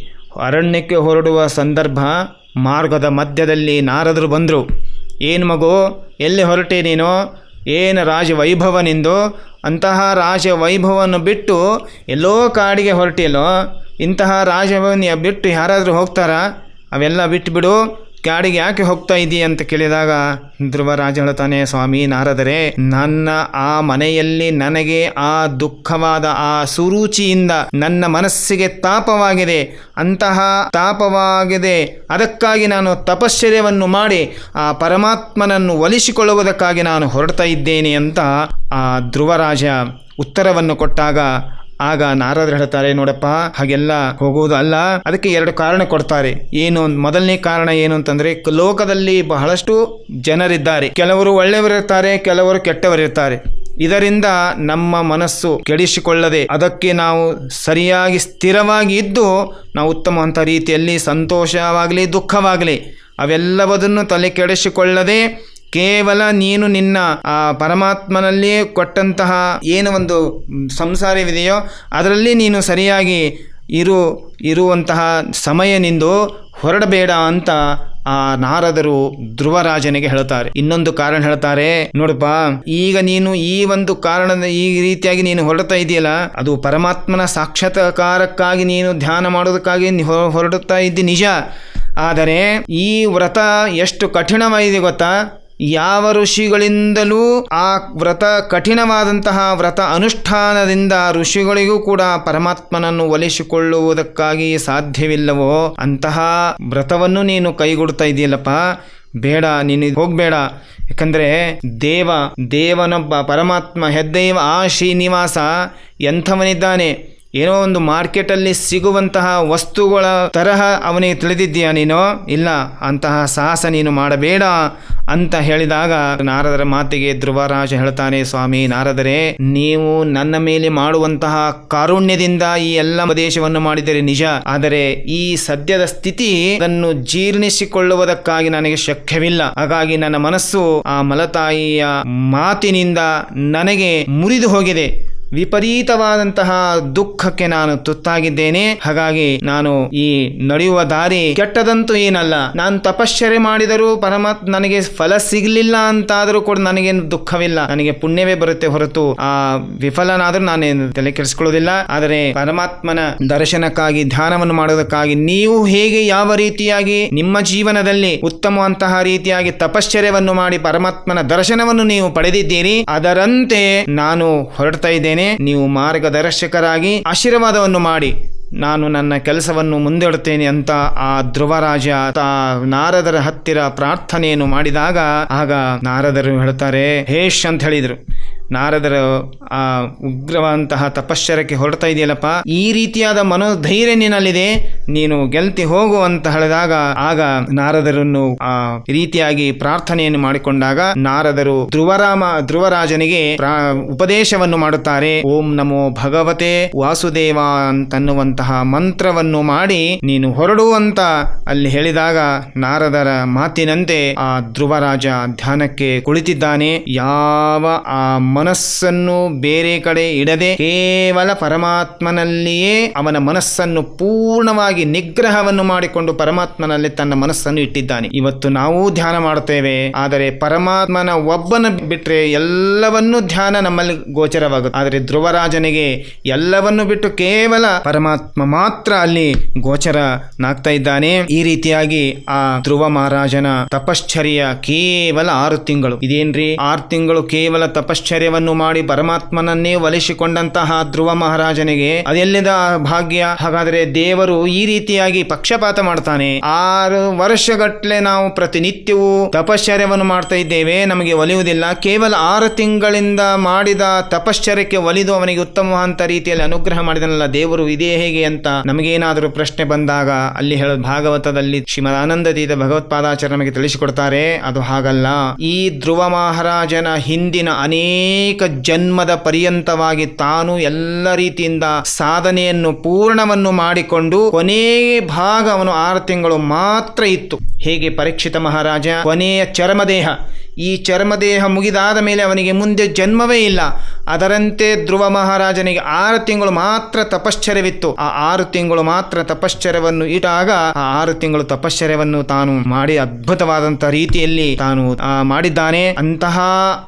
ಅರಣ್ಯಕ್ಕೆ ಹೊರಡುವ ಸಂದರ್ಭ ಮಾರ್ಗದ ಮಧ್ಯದಲ್ಲಿ ನಾರದರು ಬಂದರು. ಏನು ಮಗು, ಎಲ್ಲಿ ಹೊರಟೆ ನೀನು? ಏನು ರಾಜ ವೈಭವ ನಿಂದು ಅಂತಹ ರಾಜ ವೈಭವವನ್ನು ಬಿಟ್ಟು ಎಲ್ಲೋ ಕಾಡಿಗೆ ಹೊರಟಿಯಲ್ಲೋ, ಇಂತಹ ರಾಜವನ್ನ ಬಿಟ್ಟು ಯಾರಾದರೂ ಹೋಗ್ತಾರಾ? ಅವೆಲ್ಲ ಬಿಟ್ಟುಬಿಡು ಕಾಡಿಗೆ ಯಾಕೆ ಹೋಗ್ತಾ ಇದ್ದೀಯ ಅಂತ ಕೇಳಿದಾಗ ಧ್ರುವರಾಜ ಹೇಳ್ತಾನೆ ಸ್ವಾಮಿ ನಾರದರೆ, ನನ್ನ ಆ ಮನೆಯಲ್ಲಿ ನನಗೆ ಆ ದುಃಖವಾದ ಆ ಸುರುಚಿಯಿಂದ ನನ್ನ ಮನಸ್ಸಿಗೆ ತಾಪವಾಗಿದೆ, ಅಂತಹ ತಾಪವಾಗಿದೆ, ಅದಕ್ಕಾಗಿ ನಾನು ತಪಶ್ಚರ್ಯವನ್ನು ಮಾಡಿ ಆ ಪರಮಾತ್ಮನನ್ನು ಒಲಿಸಿಕೊಳ್ಳುವುದಕ್ಕಾಗಿ ನಾನು ಹೊರಡ್ತಾ ಇದ್ದೇನೆ ಅಂತ ಆ ಧ್ರುವರಾಜ ಉತ್ತರವನ್ನು ಕೊಟ್ಟಾಗ ಆಗ ನಾರದರು ಹೇಳ್ತಾರೆ ನೋಡಪ್ಪ, ಹಾಗೆಲ್ಲ ಹೋಗುವುದು ಅಲ್ಲ. ಅದಕ್ಕೆ ಎರಡು ಕಾರಣ ಕೊಡ್ತಾರೆ. ಏನು, ಮೊದಲನೇ ಕಾರಣ ಏನು ಅಂತಂದ್ರೆ, ಲೋಕದಲ್ಲಿ ಬಹಳಷ್ಟು ಜನರಿದ್ದಾರೆ. ಕೆಲವರು ಒಳ್ಳೆಯವರಿರ್ತಾರೆ, ಕೆಲವರು ಕೆಟ್ಟವರಿರ್ತಾರೆ. ಇದರಿಂದ ನಮ್ಮ ಮನಸ್ಸು ಕೆಡಿಸಿಕೊಳ್ಳದೆ, ಅದಕ್ಕೆ ನಾವು ಸರಿಯಾಗಿ ಸ್ಥಿರವಾಗಿ ಇದ್ದು, ನಾವು ಉತ್ತಮವಂತ ರೀತಿಯಲ್ಲಿ ಸಂತೋಷವಾಗಲಿ, ದುಃಖವಾಗಲಿ, ಅವೆಲ್ಲವದನ್ನು ತಲೆ ಕೆಡಿಸಿಕೊಳ್ಳದೆ ಕೇವಲ ನೀನು ನಿನ್ನ, ಆ ಪರಮಾತ್ಮನಲ್ಲಿ ಕೊಟ್ಟಂತಹ ಏನು ಒಂದು ಸಂಸಾರವಿದೆಯೋ ಅದರಲ್ಲಿ ನೀನು ಸರಿಯಾಗಿ ಇರು, ಇರುವಂತಹ ಸಮಯ ನಿಂದು ಹೊರಡಬೇಡ ಅಂತ ಆ ನಾರದರು ಧ್ರುವರಾಜನಿಗೆ ಹೇಳ್ತಾರೆ. ಇನ್ನೊಂದು ಕಾರಣ ಹೇಳ್ತಾರೆ, ನೋಡಪ್ಪ, ಈಗ ನೀನು ಈ ಒಂದು ಕಾರಣದ, ಈ ರೀತಿಯಾಗಿ ನೀನು ಹೊರಡ್ತಾ ಇದೆಯಲ್ಲ, ಅದು ಪರಮಾತ್ಮನ ಸಾಕ್ಷಾತ್ಕಾರಕ್ಕಾಗಿ ನೀನು ಧ್ಯಾನ ಮಾಡೋದಕ್ಕಾಗಿ ಹೊರಡುತ್ತಾ ಇದ್ದಿ ನಿಜ. ಆದರೆ ಈ ವ್ರತ ಎಷ್ಟು ಕಠಿಣವಾಗಿದೆ ಗೊತ್ತಾ? ಯಾವ ಋಷಿಗಳಿಂದಲೂ ಆ ವ್ರತ ಕಠಿಣವಾದಂತಹ ವ್ರತ ಅನುಷ್ಠಾನದಿಂದ ಋಷಿಗಳಿಗೂ ಕೂಡ ಪರಮಾತ್ಮನನ್ನು ಒಲಿಸಿಕೊಳ್ಳುವುದಕ್ಕಾಗಿ ಸಾಧ್ಯವಿಲ್ಲವೋ ಅಂತಹ ವ್ರತವನ್ನು ನೀನು ಕೈಗೊಡ್ತಾ ಇದೆಯಲ್ಲಪ್ಪ. ಬೇಡ, ನೀನು ಹೋಗಬೇಡ. ಯಾಕಂದರೆ ದೇವ, ದೇವನೊಬ್ಬ ಪರಮಾತ್ಮ ಹೆದ್ದೈವ ಆ ಶ್ರೀನಿವಾಸ ಎಂಥವನಿದ್ದಾನೆ. ಏನೋ ಒಂದು ಮಾರ್ಕೆಟಲ್ಲಿ ಸಿಗುವಂತಹ ವಸ್ತುಗಳ ತರಹ ಅವನಿಗೆ ತಿಳಿದಿದ್ದೀಯಾ ನೀನು? ಇಲ್ಲ, ಅಂತಹ ಸಾಹಸ ನೀನು ಮಾಡಬೇಡ ಅಂತ ಹೇಳಿದಾಗ ನಾರದರ ಮಾತಿಗೆ ಧ್ರುವರಾಜ ಹೇಳ್ತಾನೆ, ಸ್ವಾಮಿ ನಾರದರೆ, ನೀವು ನನ್ನ ಮೇಲೆ ಮಾಡುವಂತಹ ಕಾರುಣ್ಯದಿಂದ ಈ ಎಲ್ಲ ಉಪದೇಶವನ್ನು ಮಾಡಿದರೆ ನಿಜ. ಆದರೆ ಈ ಸದ್ಯದ ಸ್ಥಿತಿ ಅದನ್ನು ಜೀರ್ಣಿಸಿಕೊಳ್ಳುವುದಕ್ಕಾಗಿ ನನಗೆ ಶಕ್ಯವಿಲ್ಲ. ಹಾಗಾಗಿ ನನ್ನ ಮನಸ್ಸು ಆ ಮಲತಾಯಿಯ ಮಾತಿನಿಂದ ನನಗೆ ಮುರಿದು ಹೋಗಿದೆ. ವಿಪರೀತವಾದಂತಹ ದುಃಖಕ್ಕೆ ನಾನು ತುತ್ತಾಗಿದ್ದೇನೆ. ಹಾಗಾಗಿ ನಾನು ಈ ನಡೆಯುವ ದಾರಿ ಕೆಟ್ಟದಂತೂ ಏನಲ್ಲ. ನಾನು ತಪಶ್ಚರ್ಯ ಮಾಡಿದರೂ ಪರಮಾತ್ಮ ನನಗೆ ಫಲ ಸಿಗಲಿಲ್ಲ ಅಂತಾದರೂ ಕೂಡ ನನಗೇನು ದುಃಖವಿಲ್ಲ. ನನಗೆ ಪುಣ್ಯವೇ ಬರುತ್ತೆ ಹೊರತು ಆ ವಿಫಲನಾದರೂ ನಾನೇನು ತಲೆ ಕೆಡಿಸ್ಕೊಳ್ಳೋದಿಲ್ಲ. ಆದರೆ ಪರಮಾತ್ಮನ ದರ್ಶನಕ್ಕಾಗಿ, ಧ್ಯಾನವನ್ನು ಮಾಡೋದಕ್ಕಾಗಿ ನೀವು ಹೇಗೆ ಯಾವ ರೀತಿಯಾಗಿ ನಿಮ್ಮ ಜೀವನದಲ್ಲಿ ಉತ್ತಮವಂತಹ ರೀತಿಯಾಗಿ ತಪಶ್ಚರ್ಯವನ್ನು ಮಾಡಿ ಪರಮಾತ್ಮನ ದರ್ಶನವನ್ನು ನೀವು ಪಡೆದಿದ್ದೀರಿ, ಅದರಂತೆ ನಾನು ಹೊರಡ್ತಾ ಇದ್ದೇನೆ. ನೀವು ಮಾರ್ಗದರ್ಶಕರಾಗಿ ಆಶೀರ್ವಾದವನ್ನು ಮಾಡಿ. ನಾನು ನನ್ನ ಕೆಲಸವನ್ನು ಮುಂದಿಡುತ್ತೇನೆ ಅಂತ ಆ ಧ್ರುವರಾಜ ತಾ ನಾರದರ ಹತ್ತಿರ ಪ್ರಾರ್ಥನೆಯನ್ನು ಮಾಡಿದಾಗ ಆಗ ನಾರದರು ಹೇಳ್ತಾರೆ ಹೇಶ್ ಅಂತ ಹೇಳಿದರು. ನಾರದರು ಆ ಉಗ್ರವಂತಹ ತಪಶ್ಚರಕ್ಕೆ ಹೊರಡ್ತಾ ಇದೆಯಲ್ಲಪ್ಪ, ಈ ರೀತಿಯಾದ ಮನೋಧೈರ್ಯ ನಿನ್ನಲ್ಲಿದೆ ನೀನು ಗೆಲ್ತಿ ಹೋಗು ಅಂತ ಹೇಳಿದಾಗ ಆಗ ನಾರದರನ್ನು ಆ ರೀತಿಯಾಗಿ ಪ್ರಾರ್ಥನೆಯನ್ನು ಮಾಡಿಕೊಂಡಾಗ ನಾರದರು ಧ್ರುವರಾಮ, ಧ್ರುವರಾಜನಿಗೆ ಉಪದೇಶವನ್ನು ಮಾಡುತ್ತಾರೆ. ಓಂ ನಮೋ ಭಗವತೆ ವಾಸುದೇವ ಅಂತನ್ನುವಂತಹ ಮಂತ್ರವನ್ನು ಮಾಡಿ ನೀನು ಹೊರಡು ಅಂತ ಅಲ್ಲಿ ಹೇಳಿದಾಗ ನಾರದರ ಮಾತಿನಂತೆ ಆ ಧ್ರುವರಾಜ ಧ್ಯಾನಕ್ಕೆ ಕುಳಿತಿದ್ದಾನೆ. ಯಾವ ಆ ಮನಸ್ಸನ್ನು ಬೇರೆ ಕಡೆ ಇಡದೆ ಕೇವಲ ಪರಮಾತ್ಮನಲ್ಲಿಯೇ ಅವನ ಮನಸ್ಸನ್ನು ಪೂರ್ಣವಾಗಿ ನಿಗ್ರಹವನ್ನು ಮಾಡಿಕೊಂಡು ಪರಮಾತ್ಮನಲ್ಲಿ ತನ್ನ ಮನಸ್ಸನ್ನು ಇಟ್ಟಿದ್ದಾನೆ. ಇವತ್ತು ನಾವು ಧ್ಯಾನ ಮಾಡುತ್ತೇವೆ. ಆದರೆ ಪರಮಾತ್ಮನ ಒಬ್ಬನ ಬಿಟ್ಟರೆ ಎಲ್ಲವನ್ನೂ ಧ್ಯಾನ ನಮ್ಮಲ್ಲಿ ಗೋಚರವಾಗುತ್ತೆ, ಆದರೆ ಧ್ರುವರಾಜನಿಗೆ ಎಲ್ಲವನ್ನು ಬಿಟ್ಟು ಕೇವಲ ಪರಮಾತ್ಮ ಮಾತ್ರ ಅಲ್ಲಿ ಗೋಚರನಾಗ್ತಾ ಇದ್ದಾನೆ. ಈ ರೀತಿಯಾಗಿ ಆ ಧ್ರುವ ಮಹಾರಾಜನ ತಪಶ್ಚರ್ಯ ಕೇವಲ ಆರು ತಿಂಗಳು. ಇದೇನ್ರಿ? ಆರು ತಿಂಗಳು ಕೇವಲ ತಪಶ್ಚರ್ಯ ತಪಶ್ಚರ್ಯವನ್ನು ಮಾಡಿ ಪರಮಾತ್ಮನನ್ನೇ ಒಲಿಸಿಕೊಂಡಂತಹ ಧ್ರುವ ಮಹಾರಾಜನಿಗೆ ಅದೆಲ್ಲದ ಭಾಗ್ಯ? ಹಾಗಾದರೆ ದೇವರು ಈ ರೀತಿಯಾಗಿ ಪಕ್ಷಪಾತ ಮಾಡ್ತಾನೆ. ಆರು ವರ್ಷಗಟ್ಟಲೆ ನಾವು ಪ್ರತಿನಿತ್ಯವೂ ತಪಶ್ಚರ್ಯವನ್ನು ಮಾಡ್ತಾ ಇದ್ದೇವೆ. ನಮಗೆ ಒಲಿಯುವುದಿಲ್ಲ. ಕೇವಲ ಆರು ತಿಂಗಳಿಂದ ಮಾಡಿದ ತಪಶ್ಚರ್ಯಕ್ಕೆ ಒಲಿದು ಅವನಿಗೆ ಉತ್ತಮವಾದಂತ ರೀತಿಯಲ್ಲಿ ಅನುಗ್ರಹ ಮಾಡಿದನಲ್ಲ, ದೇವರು ಇದೇ ಹೇಗೆ ಅಂತ ನಮಗೇನಾದರೂ ಪ್ರಶ್ನೆ ಬಂದಾಗ ಅಲ್ಲಿ ಹೇಳೋದು ಭಾಗವತದಲ್ಲಿ ಶ್ರೀಮದ್ ಆನಂದತೀತ ಭಗವತ್ಪಾದಾಚಾರ್ಯ ನಮಗೆ ತಿಳಿಸಿಕೊಡ್ತಾರೆ. ಅದು ಹಾಗಲ್ಲ. ಈ ಧ್ರುವ ಮಹಾರಾಜನ ಹಿಂದಿನ ಅನೇಕ ಜನ್ಮದ ಪರ್ಯಂತವಾಗಿ ತಾನು ಎಲ್ಲ ರೀತಿಯಿಂದ ಸಾಧನೆಯನ್ನು ಪೂರ್ಣವನ್ನು ಮಾಡಿಕೊಂಡು ಕೊನೆಯ ಭಾಗವನ್ನು ಆರು ತಿಂಗಳು ಮಾತ್ರ ಇತ್ತು. ಹೇಗೆ ಪರೀಕ್ಷಿತ ಮಹಾರಾಜ? ಕೊನೆಯ ಚರ್ಮದೇಹ. ಈ ಚರ್ಮದೇಹ ಮುಗಿದಾದ ಮೇಲೆ ಅವನಿಗೆ ಮುಂದೆ ಜನ್ಮವೇ ಇಲ್ಲ. ಅದರಂತೆ ಧ್ರುವ ಮಹಾರಾಜನಿಗೆ ಆರು ತಿಂಗಳು ಮಾತ್ರ ತಪಶ್ಚರ್ಯವಿತ್ತು. ಆ ಆರು ತಿಂಗಳು ಮಾತ್ರ ತಪಶ್ಚರ್ಯವನ್ನು ಇಟ್ಟಾಗ ಆ ಆರು ತಿಂಗಳು ತಪಶ್ಚರ್ಯವನ್ನು ತಾನು ಮಾಡಿ ಅದ್ಭುತವಾದಂತಹ ರೀತಿಯಲ್ಲಿ ತಾನು ಮಾಡಿದ್ದಾನೆ. ಅಂತಹ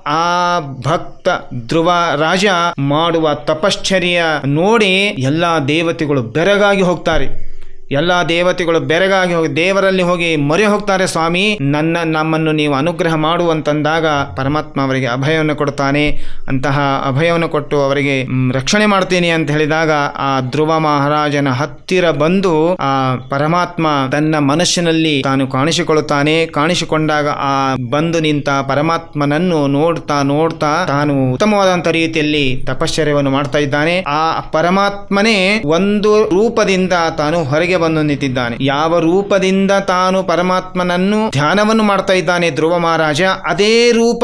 ಆ ಭಕ್ತ ಧ್ರುವ ರಾಜ ಮಾಡುವ ತಪಶ್ಚರ್ಯ ನೋಡಿ ಎಲ್ಲ ದೇವತೆಗಳು ಬೆರಗಾಗಿ ಹೋಗ್ತಾರೆ. ಎಲ್ಲ ದೇವತೆಗಳು ಬೆರಗಾಗಿ ಹೋಗಿ ದೇವರಲ್ಲಿ ಹೋಗಿ ಮೊರೆ ಹೋಗ್ತಾರೆ ಸ್ವಾಮಿ. ನನ್ನ, ನಮ್ಮನ್ನು ನೀವು ಅನುಗ್ರಹ ಮಾಡುವಂತಂದಾಗ ಪರಮಾತ್ಮ ಅವರಿಗೆ ಅಭಯವನ್ನು ಕೊಡ್ತಾನೆ. ಅಂತಹ ಅಭಯವನ್ನು ಕೊಟ್ಟು ಅವರಿಗೆ ರಕ್ಷಣೆ ಮಾಡ್ತೀನಿ ಅಂತ ಹೇಳಿದಾಗ ಆ ಧ್ರುವ ಮಹಾರಾಜನ ಹತ್ತಿರ ಬಂದು ಆ ಪರಮಾತ್ಮ ತನ್ನ ಮನಸ್ಸಿನಲ್ಲಿ ತಾನು ಕಾಣಿಸಿಕೊಳ್ಳುತ್ತಾನೆ. ಕಾಣಿಸಿಕೊಂಡಾಗ ಆ ಬಂದು ನಿಂತ ಪರಮಾತ್ಮನನ್ನು ನೋಡ್ತಾ ನೋಡ್ತಾ ತಾನು ಉತ್ತಮವಾದಂತ ರೀತಿಯಲ್ಲಿ ತಪಶ್ಚರ್ಯವನ್ನು ಮಾಡ್ತಾ ಇದ್ದಾನೆ. ಆ ಪರಮಾತ್ಮನೇ ಒಂದು ರೂಪದಿಂದ ತಾನು ಹೊರಗೆ ಬಂದು ನಿಂತಿದ್ದಾನೆ. ಯಾವ ರೂಪದಿಂದ ತಾನು ಪರಮಾತ್ಮನನ್ನು ಧ್ಯಾನವನ್ನು ಮಾಡ್ತಾ ಇದ್ದಾನೆ ಧ್ರುವ ಮಹಾರಾಜ, ಅದೇ ರೂಪ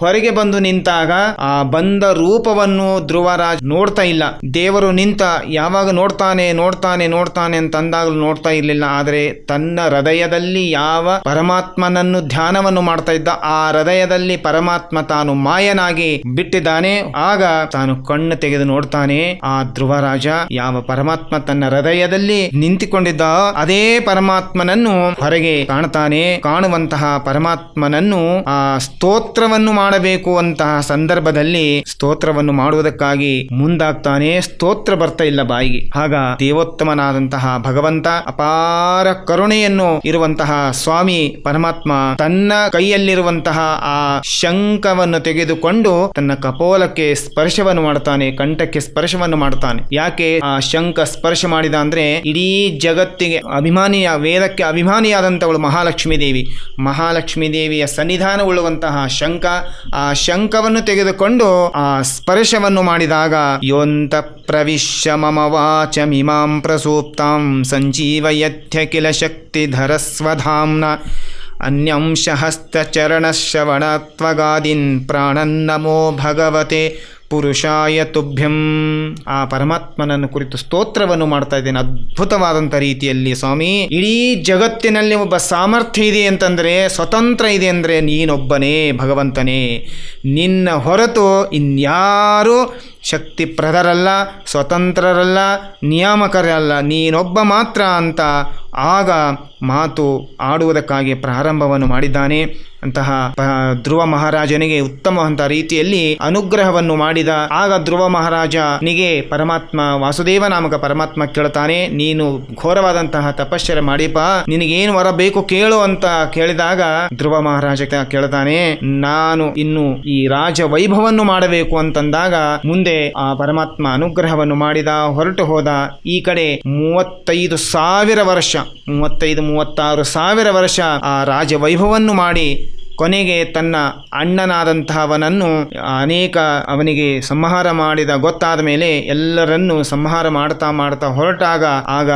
ಹೊರಗೆ ಬಂದು ನಿಂತಾಗ ಆ ಬಂದ ರೂಪವನ್ನು ಧ್ರುವರಾಜ್ ನೋಡ್ತಾ ಇಲ್ಲ. ದೇವರು ನಿಂತ ಯಾವಾಗ ನೋಡ್ತಾನೆ ನೋಡ್ತಾನೆ ನೋಡ್ತಾನೆ ಅಂತ ಅಂದಾಗಲೂ ನೋಡ್ತಾ ಇರಲಿಲ್ಲ. ಆದರೆ ತನ್ನ ಹೃದಯದಲ್ಲಿ ಯಾವ ಪರಮಾತ್ಮನನ್ನು ಧ್ಯಾನವನ್ನು ಮಾಡ್ತಾ ಇದ್ದ, ಆ ಹೃದಯದಲ್ಲಿ ಪರಮಾತ್ಮ ತಾನು ಮಾಯನಾಗಿ ಬಿಟ್ಟಿದ್ದಾನೆ. ಆಗ ತಾನು ಕಣ್ಣು ತೆಗೆದು ನೋಡ್ತಾನೆ, ಆ ಧ್ರುವರಾಜ ಯಾವ ಪರಮಾತ್ಮ ತನ್ನ ಹೃದಯದಲ್ಲಿ ನಿಂತಿಕೊಂಡಿದ್ದ ಅದೇ ಪರಮಾತ್ಮನನ್ನು ಹೊರಗೆ ಕಾಣ್ತಾನೆ ಕಾಣುವಂತಹ ಪರಮಾತ್ಮನನ್ನು ಆ ಸ್ತೋತ್ರವನ್ನು ಮಾಡಬೇಕು ಅಂತಹ ಸಂದರ್ಭದಲ್ಲಿ ಸ್ತೋತ್ರವನ್ನು ಮಾಡುವುದಕ್ಕಾಗಿ ಮುಂದಾಗ್ತಾನೆ, ಸ್ತೋತ್ರ ಬರ್ತಾ ಇಲ್ಲ ಬಾಯಿಗೆ. ಆಗ ದೇವೋತ್ತಮನಾದಂತಹ ಭಗವಂತ ಅಪಾರ ಕರುಣೆಯನ್ನು ಇರುವಂತಹ ಸ್ವಾಮಿ ಪರಮಾತ್ಮ ತನ್ನ ಕೈಯಲ್ಲಿರುವಂತಹ ಆ ಶಂಕವನ್ನು ತೆಗೆದುಕೊಂಡು ತನ್ನ ಕಪೋಲಕ್ಕೆ ಸ್ಪರ್ಶವನ್ನು ಮಾಡ್ತಾನೆ, ಕಂಠಕ್ಕೆ ಸ್ಪರ್ಶವನ್ನು ಮಾಡ್ತಾನೆ. ಯಾಕೆ? ಆ ಶಂಖ ಸ್ಪರ್ಶ ಮಾಡಿದ ಅಂದ್ರೆ ಇಡೀ ಜಗತ್ತಿಗೆ ಅಭಿಮಾನಿಯ, ವೇದಕ್ಕೆ ಅಭಿಮಾನಿಯಾದಂಥವಳು ಮಹಾಲಕ್ಷ್ಮೀ ದೇವಿ. ಮಹಾಲಕ್ಷ್ಮೀ ದೇವಿಯ ಸನ್ನಿಧಾನವುಳ್ಳುವಂತಹ ಶಂಖ, ಆ ಶಂಖವನ್ನು ತೆಗೆದುಕೊಂಡು ಆ ಸ್ಪರ್ಶವನ್ನು ಮಾಡಿದಾಗ, ಯೋಂತ ಪ್ರವಿಶ್ಯ ಮಮ ವಾಚಮಿಮಾಂ ಪ್ರಸೂಪ್ತಾಂ ಸಂಜೀವಯತ್ಯ ಕಿಲ ಶಕ್ತಿ ಧರಸ್ವಧಾಂನ ಅನ್ಯಂಶ ಹಸ್ತಚರಣಶ್ರವಣತ್ವಗಾದಿನ್ ಪ್ರಾಣನ್ನಮೋ ಭಗವತೆ ಪುರುಷಾಯ ತುಭ್ಯಂ ಆ ಪರಮಾತ್ಮನನ್ನು ಕುರಿತು ಸ್ತೋತ್ರವನ್ನು ಮಾಡ್ತಾ ಇದ್ದೇನೆ. ಅದ್ಭುತವಾದಂಥ ರೀತಿಯಲ್ಲಿ ಸ್ವಾಮಿ, ಇಡೀ ಜಗತ್ತಿನಲ್ಲಿ ಒಬ್ಬ ಸಾಮರ್ಥ್ಯ ಇದೆ ಅಂತಂದರೆ, ಸ್ವತಂತ್ರ ಇದೆ ಅಂದರೆ ನೀನೊಬ್ಬನೇ ಭಗವಂತನೇ. ನಿನ್ನ ಹೊರತು ಇನ್ಯಾರೂ ಶಕ್ತಿಪ್ರದರಲ್ಲ, ಸ್ವತಂತ್ರರಲ್ಲ, ನಿಯಾಮಕರಲ್ಲ, ನೀನೊಬ್ಬ ಮಾತ್ರ ಅಂತ ಆಗ ಮಾತು ಆಡುವುದಕ್ಕಾಗಿ ಪ್ರಾರಂಭವನ್ನು ಮಾಡಿದ್ದಾನೆ. ಅಂತಹ ಧ್ರುವ ಮಹಾರಾಜನಿಗೆ ಉತ್ತಮವಂತ ರೀತಿಯಲ್ಲಿ ಅನುಗ್ರಹವನ್ನು ಮಾಡಿದ ಆಗ ಧ್ರುವ ಮಹಾರಾಜನಿಗೆ ಪರಮಾತ್ಮ ವಾಸುದೇವ ನಾಮಕ ಪರಮಾತ್ಮ ಕೇಳ್ತಾನೆ, ನೀನು ಘೋರವಾದಂತಹ ತಪಶ್ಚರ್ಯ ಮಾಡಿಪ ನಿನಗೇನು ವರ ಬೇಕು ಕೇಳು ಅಂತ ಕೇಳಿದಾಗ ಧ್ರುವ ಮಹಾರಾಜ ಕೇಳ್ತಾನೆ, ನಾನು ಇನ್ನು ಈ ರಾಜ ವೈಭವನ್ನು ಮಾಡಬೇಕು ಅಂತಂದಾಗ ಮುಂದೆ ಆ ಪರಮಾತ್ಮ ಅನುಗ್ರಹವನ್ನು ಮಾಡಿದ, ಹೊರಟು ಹೋದ ಈ ಕಡೆ ಮೂವತ್ತೈದು ಸಾವಿರ ವರ್ಷ, ಮೂವತ್ತೈದು, ಮೂವತ್ತಾರು ಸಾವಿರ ವರ್ಷ ಆ ರಾಜವೈಭವವನ್ನು ಮಾಡಿ ಕೊನೆಗೆ ತನ್ನ ಅಣ್ಣನಾದಂತಹವನನ್ನು ಅನೇಕ ಅವನಿಗೆ ಸಂಹಾರ ಮಾಡಿದ ಗೊತ್ತಾದ ಮೇಲೆ ಎಲ್ಲರನ್ನು ಸಂಹಾರ ಮಾಡ್ತಾ ಮಾಡ್ತಾ ಹೊರಟಾಗ ಆಗ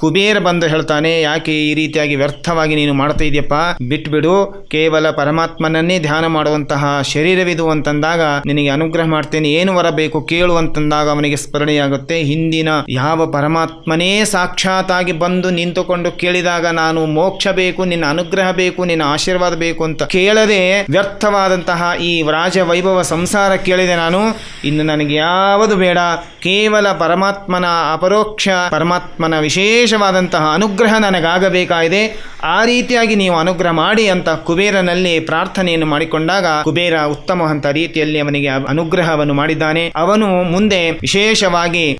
ಕುಬೇರ ಬಂದು ಹೇಳ್ತಾನೆ, ಯಾಕೆ ಈ ರೀತಿಯಾಗಿ ವ್ಯರ್ಥವಾಗಿ ನೀನು ಮಾಡ್ತಾ ಇದೆಯಪ್ಪ? ಬಿಟ್ಬಿಡು. ಕೇವಲ ಪರಮಾತ್ಮನನ್ನೇ ಧ್ಯಾನ ಮಾಡುವಂತಹ ಶರೀರವಿದು ಅಂತಂದಾಗ ನಿನಗೆ ಅನುಗ್ರಹ ಮಾಡ್ತೇನೆ. ಏನು ವರ ಬೇಕು ಕೇಳು ಅಂತಂದಾಗ ಅವನಿಗೆ ಸ್ಮರಣೆಯಾಗುತ್ತೆ. ಹಿಂದಿನ ಯಾವ ಪರಮಾತ್ಮನೇ ಸಾಕ್ಷಾತಾಗಿ ಬಂದು ನಿಂತುಕೊಂಡು ಕೇಳಿದಾಗ, ನಾನು ಮೋಕ್ಷ ಬೇಕು, ನಿನ್ನ ಅನುಗ್ರಹ ಬೇಕು, ನಿನ್ನ ಆಶೀರ್ವಾದ ಬೇಕು ಅಂತ ಕೇಳದೆ ವ್ಯರ್ಥವಾದಂತಹ ಈ ರಾಜವೈಭವ ಸಂಸಾರ ಕೇಳಿದೆ ನಾನು. ಇನ್ನು ನನಗೆ ಯಾವುದು ಬೇಡ. ಕೇವಲ ಪರಮಾತ್ಮನ ಅಪರೋಕ್ಷ, ಪರಮಾತ್ಮನ ವಿಶೇಷವಾದಂತಹ ಅನುಗ್ರಹ ನನಗಾಗಬೇಕಾಗಿದೆ. ಆ ರೀತಿಯಾಗಿ ನೀವು ಅನುಗ್ರಹ ಮಾಡಿ ಅಂತ ಕುಬೇರನಲ್ಲಿ ಪ್ರಾರ್ಥನೆಯನ್ನು ಮಾಡಿಕೊಂಡಾಗ ಕುಬೇರ ಉತ್ತಮವಂತ ರೀತಿಯಲ್ಲಿ ಅವನಿಗೆ ಅನುಗ್ರಹವನ್ನು ಮಾಡಿದ್ದಾನೆ. ಅವನು ಮುಂದೆ ವಿಶೇಷವಾಗಿ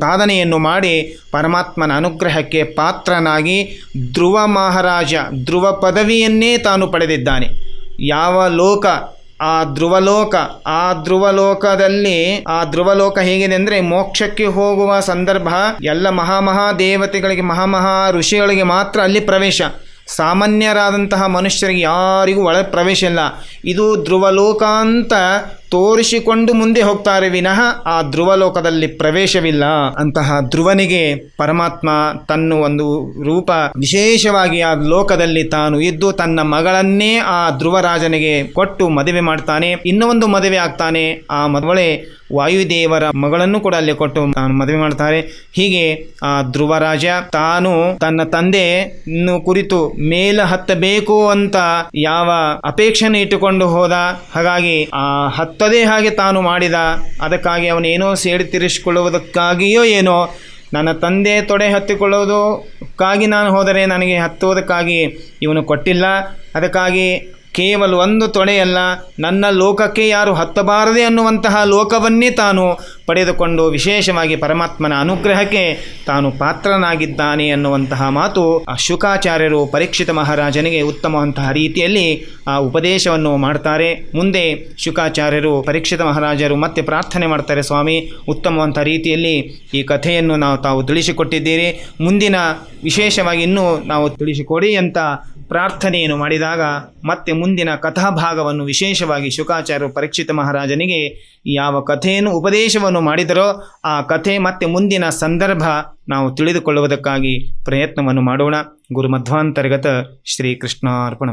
ಸಾಧನೆಯನ್ನು ಮಾಡಿ ಪರಮಾತ್ಮನ ಅನುಗ್ರಹಕ್ಕೆ ಪಾತ್ರನಾಗಿ ಧ್ರುವ ಮಹಾರಾಜ ಧ್ರುವ ಪದವಿಯನ್ನೇ ತಾನು ಪಡೆದಿದ್ದಾನೆ. ಯಾವ ಲೋಕ? ಆ ಧ್ರುವಲೋಕ. ಆ ಧ್ರುವಲೋಕದಲ್ಲಿ, ಆ ಧ್ರುವಲೋಕ ಹೇಗಿದೆ ಅಂದ್ರೆ ಮೋಕ್ಷಕ್ಕೆ ಹೋಗುವ ಸಂದರ್ಭ ಎಲ್ಲ ಮಹಾಮಹಾ ದೇವತೆಗಳಿಗೆ ಮಹಾಮಹಾ ಋಷಿಗಳಿಗೆ ಮಾತ್ರ ಅಲ್ಲಿ ಪ್ರವೇಶ. ಸಾಮಾನ್ಯರಾದಂತಹ ಮನುಷ್ಯರಿಗೆ ಯಾರಿಗೂ ಒಳ ಪ್ರವೇಶ ಇಲ್ಲ. ಇದು ಧ್ರುವಲೋಕ ಅಂತ ತೋರಿಸಿಕೊಂಡು ಮುಂದೆ ಹೋಗ್ತಾರೆ ವಿನಃ ಆ ಧ್ರುವಲೋಕದಲ್ಲಿ ಪ್ರವೇಶವಿಲ್ಲ. ಅಂತಹ ಧ್ರುವನಿಗೆ ಪರಮಾತ್ಮ ತನ್ನ ಒಂದು ರೂಪ ವಿಶೇಷವಾಗಿ ಆ ಲೋಕದಲ್ಲಿ ತಾನು ಇದ್ದು ತನ್ನ ಮಗಳನ್ನೇ ಆ ಧ್ರುವರಾಜನಿಗೆ ಕೊಟ್ಟು ಮದುವೆ ಮಾಡ್ತಾನೆ. ಇನ್ನೊಂದು ಮದುವೆ ಆಗ್ತಾನೆ. ಆ ಮದುವೆ ವಾಯುದೇವರ ಮಗಳನ್ನು ಕೂಡ ಅಲ್ಲಿ ಕೊಟ್ಟು ಮದುವೆ ಮಾಡ್ತಾರೆ. ಹೀಗೆ ಆ ಧ್ರುವರಾಜ ತಾನು ತನ್ನ ತಂದೆ ಕುರಿತು ಮೇಲ ಹತ್ತಬೇಕು ಅಂತ ಯಾವ ಅಪೇಕ್ಷೆಯನ್ನು ಇಟ್ಟುಕೊಂಡು ಹೋದ ಹಾಗಾಗಿ ಆ ಹತ್ತದೇ ಹಾಗೆ ತಾನು ಮಾಡಿದ. ಅದಕ್ಕಾಗಿ ಅವನೇನೋ ಸೇಡಿ ತೀರಿಸಿಕೊಳ್ಳುವುದಕ್ಕಾಗಿಯೋ ಏನೋ, ನನ್ನ ತಂದೆ ತೊಡೆ ಹತ್ತಿಕೊಳ್ಳುವುದಕ್ಕಾಗಿ ನಾನು ಹೋದರೆ ನನಗೆ ಹತ್ತುವುದಕ್ಕಾಗಿ ಇವನು ಕೊಟ್ಟಿಲ್ಲ. ಅದಕ್ಕಾಗಿ ಕೇವಲ ಒಂದು ತೊಡೆಯಲ್ಲ, ನನ್ನ ಲೋಕಕ್ಕೆ ಯಾರು ಹತ್ತಬಾರದೆ ಅನ್ನುವಂತಹ ಲೋಕವನ್ನೇ ತಾನು ಪಡೆದುಕೊಂಡು ವಿಶೇಷವಾಗಿ ಪರಮಾತ್ಮನ ಅನುಗ್ರಹಕ್ಕೆ ತಾನು ಪಾತ್ರನಾಗಿದ್ದಾನೆ ಅನ್ನುವಂತಹ ಮಾತು ಆ ಶುಕಾಚಾರ್ಯರು ಪರೀಕ್ಷಿತ ಮಹಾರಾಜನಿಗೆ ಉತ್ತಮವಂತಹ ರೀತಿಯಲ್ಲಿ ಆ ಉಪದೇಶವನ್ನು ಮಾಡ್ತಾರೆ. ಮುಂದೆ ಶುಕಾಚಾರ್ಯರು ಪರೀಕ್ಷಿತ ಮಹಾರಾಜರು ಮತ್ತೆ ಪ್ರಾರ್ಥನೆ ಮಾಡ್ತಾರೆ, ಸ್ವಾಮಿ ಉತ್ತಮವಂತಹ ರೀತಿಯಲ್ಲಿ ಈ ಕಥೆಯನ್ನು ನಾವು ತಾವು ತಿಳಿಸಿಕೊಟ್ಟಿದ್ದೀರಿ. ಮುಂದಿನ ವಿಶೇಷವಾಗಿ ಇನ್ನೂ ನಾವು ತಿಳಿಸಿಕೊಡಿ ಅಂತ ಪ್ರಾರ್ಥನೆಯನ್ನು ಮಾಡಿದಾಗ ಮತ್ತೆ ಮುಂದಿನ ಕಥಾಭಾಗವನ್ನು ವಿಶೇಷವಾಗಿ ಶುಕಾಚಾರ್ಯರು ಪರೀಕ್ಷಿತ ಮಹಾರಾಜನಿಗೆ ಯಾವ ಕಥೆಯನ್ನು, ಉಪದೇಶವನ್ನು ಮಾಡಿದರೋ ಆ ಕಥೆ ಮತ್ತೆ ಮುಂದಿನ ಸಂದರ್ಭ ನಾವು ತಿಳಿದುಕೊಳ್ಳುವುದಕ್ಕಾಗಿ ಪ್ರಯತ್ನವನ್ನು ಮಾಡೋಣ. ಗುರುಮಧ್ವಾಂತರ್ಗತ ಶ್ರೀಕೃಷ್ಣಾರ್ಪಣ